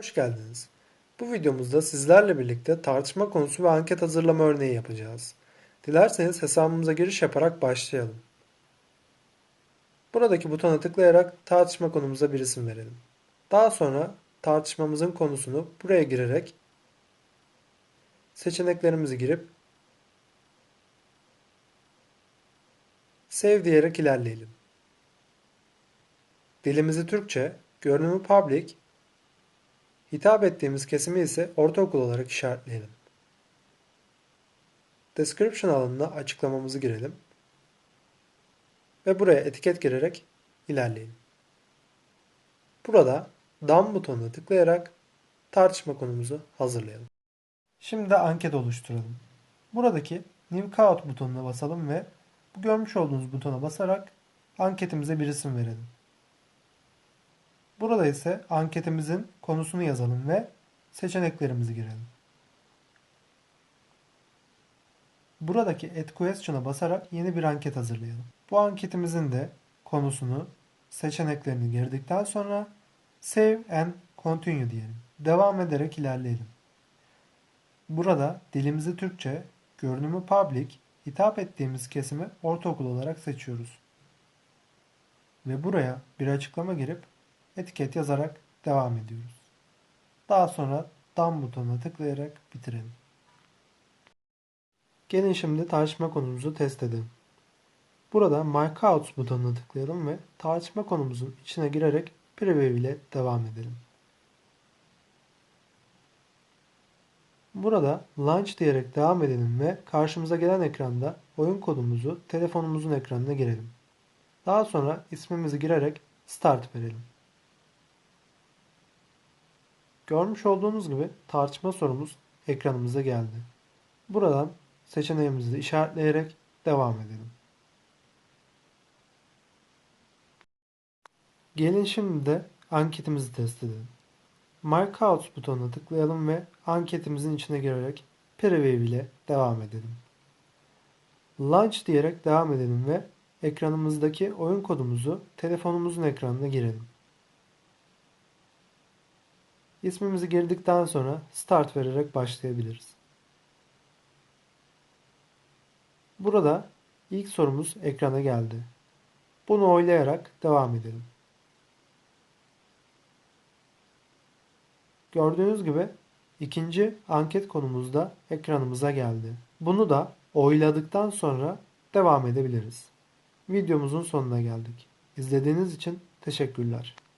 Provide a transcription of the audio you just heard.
Hoş geldiniz. Bu videomuzda sizlerle birlikte tartışma konusu ve anket hazırlama örneği yapacağız. Dilerseniz hesabımıza giriş yaparak başlayalım. Buradaki butona tıklayarak tartışma konumuza bir isim verelim. Daha sonra tartışmamızın konusunu buraya girerek seçeneklerimizi girip Save diyerek ilerleyelim. Dilimizi Türkçe, görünümü public, hitap ettiğimiz kesimi ise ortaokul olarak işaretleyelim. Description alanına açıklamamızı girelim ve buraya etiket girerek ilerleyelim. Burada Done butonuna tıklayarak tartışma konumuzu hazırlayalım. Şimdi de anket oluşturalım. Buradaki New Count butonuna basalım ve bu görmüş olduğunuz butona basarak anketimize bir isim verelim. Burada ise anketimizin konusunu yazalım ve seçeneklerimizi girelim. Buradaki Add Question'a basarak yeni bir anket hazırlayalım. Bu anketimizin de konusunu, seçeneklerini girdikten sonra Save and Continue diyelim. Devam ederek ilerleyelim. Burada dilimizi Türkçe, görünümü Public, hitap ettiğimiz kesimi ortaokul olarak seçiyoruz. Ve buraya bir açıklama girip etiket yazarak devam ediyoruz. Daha sonra Done butonuna tıklayarak bitirelim. Gelin şimdi tartışma konumuzu test edelim. Burada My Couch butonuna tıklayalım ve tartışma konumuzun içine girerek preview ile devam edelim. Burada Launch diyerek devam edelim ve karşımıza gelen ekranda oyun kodumuzu telefonumuzun ekranına girelim. Daha sonra ismimizi girerek Start verelim. Görmüş olduğunuz gibi tartışma sorumuz ekranımıza geldi. Buradan seçeneğimizi işaretleyerek devam edelim. Gelin şimdi de anketimizi test edelim. My Couch butonuna tıklayalım ve anketimizin içine girerek preview ile devam edelim. Launch diyerek devam edelim ve ekranımızdaki oyun kodumuzu telefonumuzun ekranına girelim. İsmimizi girdikten sonra Start vererek başlayabiliriz. Burada ilk sorumuz ekrana geldi. Bunu oylayarak devam edelim. Gördüğünüz gibi ikinci anket konumuz da ekranımıza geldi. Bunu da oyladıktan sonra devam edebiliriz. Videomuzun sonuna geldik. İzlediğiniz için teşekkürler.